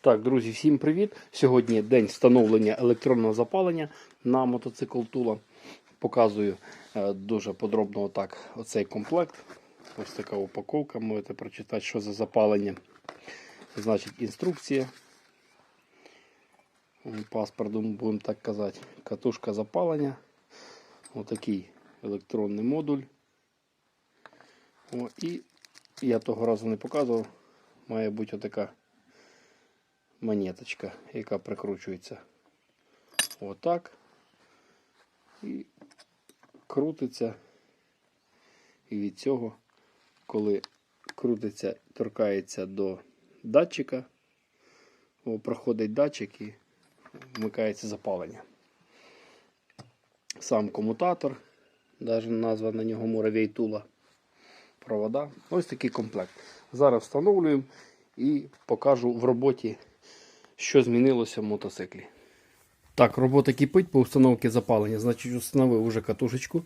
Так, друзі, всім привіт! Сьогодні день встановлення електронного запалення на мотоцикл Тула. Показую е, дуже подробно отак оцей комплект. Ось така упаковка. Можете прочитати, що за запалення. Значить, інструкція. М, Паспорт, будемо так казати. Катушка запалення. Отакий електронний модуль. О, і я того разу не показував. Має бути отака монеточка, яка прикручується отак і крутиться. І від цього, коли крутиться, торкається до датчика, проходить датчик і вмикається запалення. Сам комутатор, навіть назва на нього муравей тула, провода. Ось такий комплект. Зараз встановлюємо і покажу в роботі що змінилося в мотоциклі. Так, робота кипить по установці запалення. Значить, установив уже катушечку.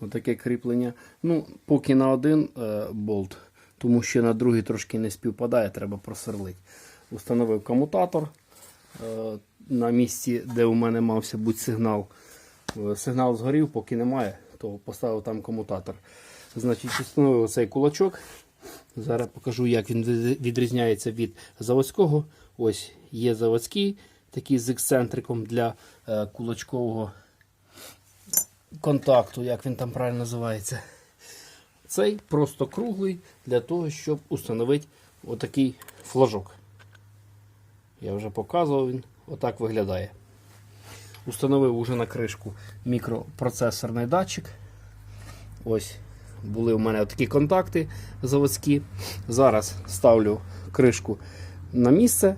Отаке кріплення. Ну, поки на один е, болт, тому що на другий трошки не співпадає, треба просверлити. Установив комутатор е, на місці, де у мене мався бути сигнал. Е, Сигнал згорів, поки немає, то поставив там комутатор. Значить, установив оцей кулачок. Зараз покажу, як він відрізняється від заводського. Ось є заводський, такий з ексцентриком для е, кулачкового контакту, як він там правильно називається. Цей просто круглий для того, щоб установити отакий флажок. Я вже показував, він отак виглядає. Установив уже на кришку мікропроцесорний датчик. Ось були у мене такі контакти заводські. Зараз ставлю кришку на місце.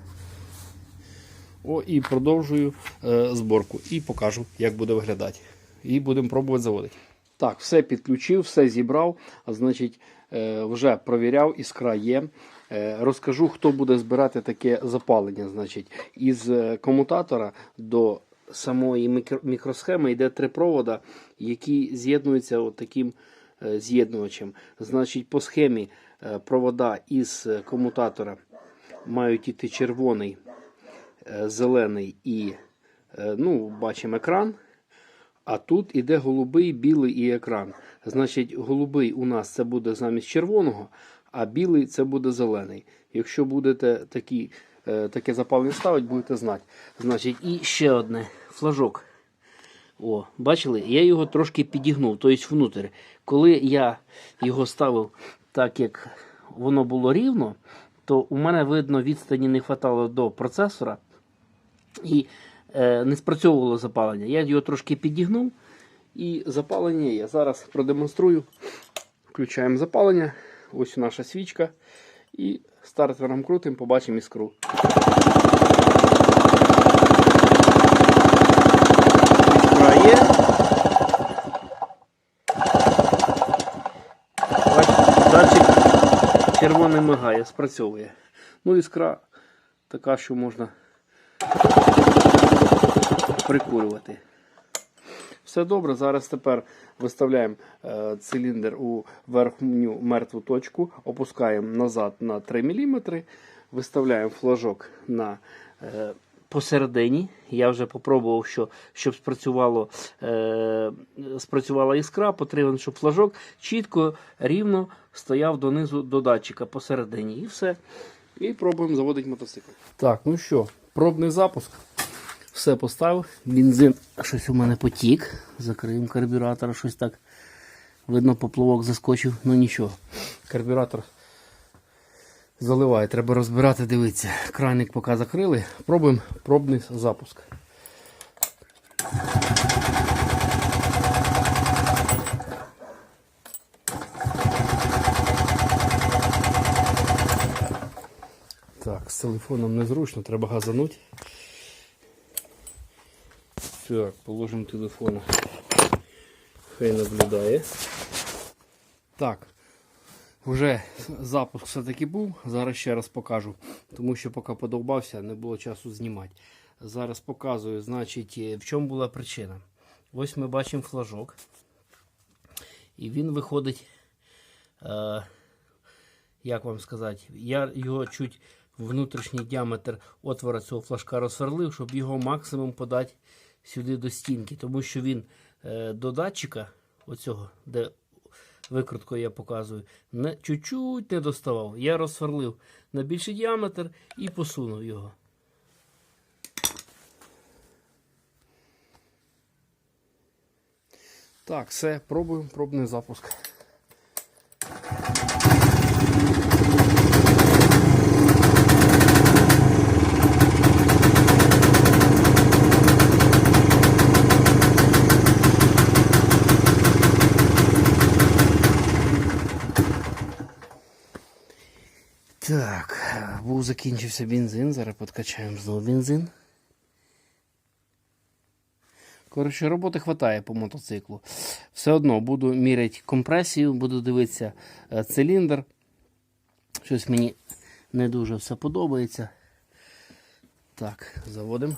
О, і продовжую е, зборку. І покажу, як буде виглядати. І будемо пробувати заводити. Так, все підключив, все зібрав. А значить, е, вже провіряв, іскра є. Е, розкажу, хто буде збирати таке запалення. Значить, із е, комутатора до самої мікро- мікросхеми йде три провода, які з'єднуються таким е, з'єднувачем. Значить, по схемі е, провода із е, комутатора мають іти червоний, зелений і е, ну, бачимо екран. А тут іде голубий, білий і екран. Значить, голубий у нас це буде замість червоного, а білий це буде зелений. Якщо будете такі, е, таке запалення ставити, будете знати. Значить, і ще одне флажок. О, бачили? Я його трошки підігнув, тобто внутрі. Коли я його ставив так, як воно було рівно, то у мене видно відстані не вистачало до процесора і е, не спрацьовувало запалення. Я його трошки підігнув і запалення є. Зараз продемонструю. Включаємо запалення. Ось наша свічка. І стартером крутимо, побачимо іскру. Іскра є. Датчик червоний мигає, спрацьовує. Ну, іскра така, що можна прикурювати. Все добре. Зараз тепер виставляємо е, циліндр у верхню мертву точку, опускаємо назад на 3 мм, виставляємо флажок на е, посередині. Я вже попробував, що, щоб спрацювало, е, спрацювала іскра, потрібен, щоб флажок чітко, рівно стояв донизу до датчика посередині. І все. І пробуємо заводити мотоцикл. Так, ну що, пробний запуск. Все поставив. Бензин щось у мене потік. Закриємо карбюратор, щось так. Видно, поплавок заскочив, ну нічого. Карбюратор заливає, треба розбирати, дивитися. Краник поки закрили. Пробуємо пробний запуск. Так, телефоном незручно, треба газанути. Так, положимо телефон. Хай наблюдає. Так. Вже запуск все-таки був. Зараз ще раз покажу. Тому що поки подовбався, не було часу знімати. Зараз показую, значить, е, в чому була причина. Ось ми бачимо флажок. І він виходить. Е, як вам сказати, я його чуть внутрішній діаметр отвора цього флажка розсверлив, щоб його максимум подати сюди до стінки, тому що він е, до датчика, оцього, де викруткою я показую, не, чуть-чуть не доставав. Я розсверлив на більший діаметр і посунув його. Так, все, пробуємо, пробний запуск. Так, був закінчився бензин, зараз підкачаємо знову бензин. Коротше, роботи вистачає по мотоциклу. Все одно буду міряти компресію, буду дивитися е, циліндр. Щось мені не дуже все подобається. Так, заводимо.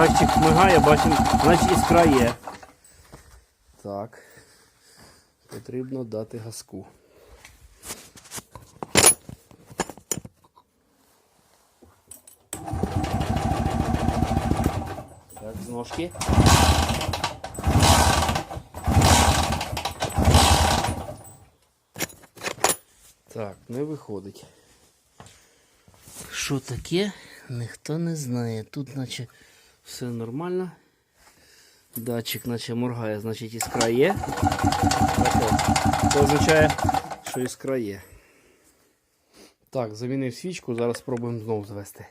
Датчик мигає, бачимо, значить іскра є. Так. Потрібно дати газку. Так, з ножки. Так, не виходить. Що таке? Ніхто не знає. Тут наче все нормально. Датчик наче моргає, значить іскра є. Це означає, що іскра є. Так, замінив свічку, зараз спробуємо знову звести.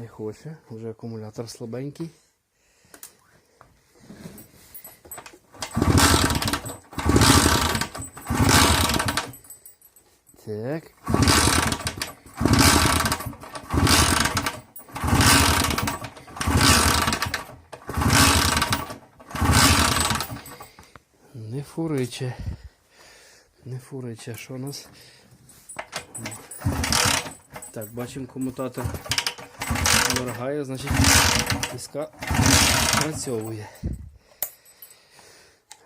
Не хоче, вже акумулятор слабенький. Так. Не фуриче. Не фуриче, що у нас? Так, бачимо комутатор моргає, значить тиска працьовує.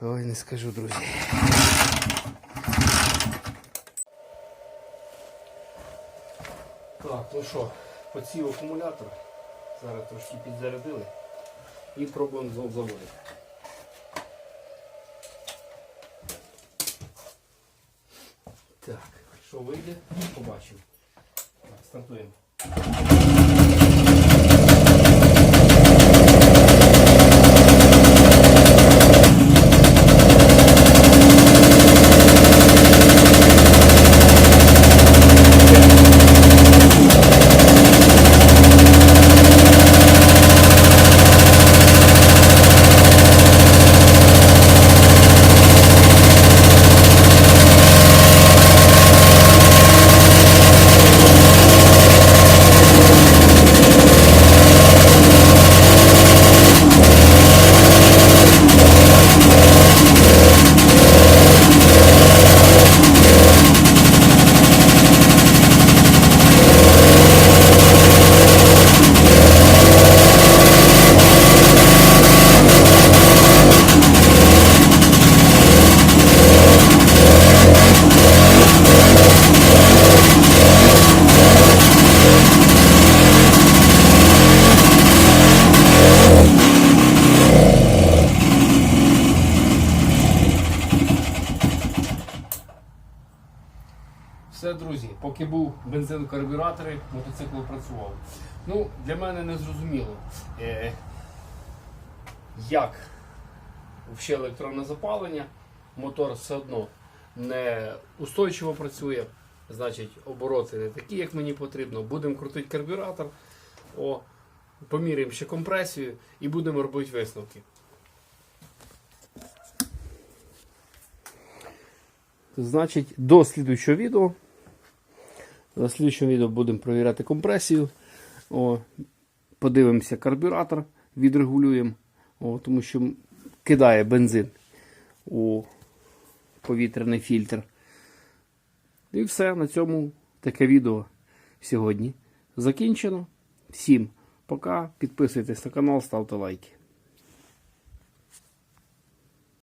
Ой, не скажу, друзі. Так, ну що, поців акумулятор. Зараз трошки підзарядили і пробуємо знов заводити. Так, що вийде, побачимо. Так, стартуємо. Все, друзі, поки був бензин в карбюраторі, мотоцикл працював. Ну, для мене не зрозуміло, е, як взагалі електронне запалення, мотор все одно не устойчиво працює, значить обороти не такі, як мені потрібно. Будемо крутити карбюратор, о, поміряємо ще компресію і будемо робити висновки. Значить, до слідуючого відео. На слідчому відео будемо перевіряти компресію. О, подивимося карбюратор, відрегулюємо, о, тому що кидає бензин у повітряний фільтр. І все, на цьому таке відео сьогодні закінчено. Всім пока. Підписуйтесь на канал, ставте лайки.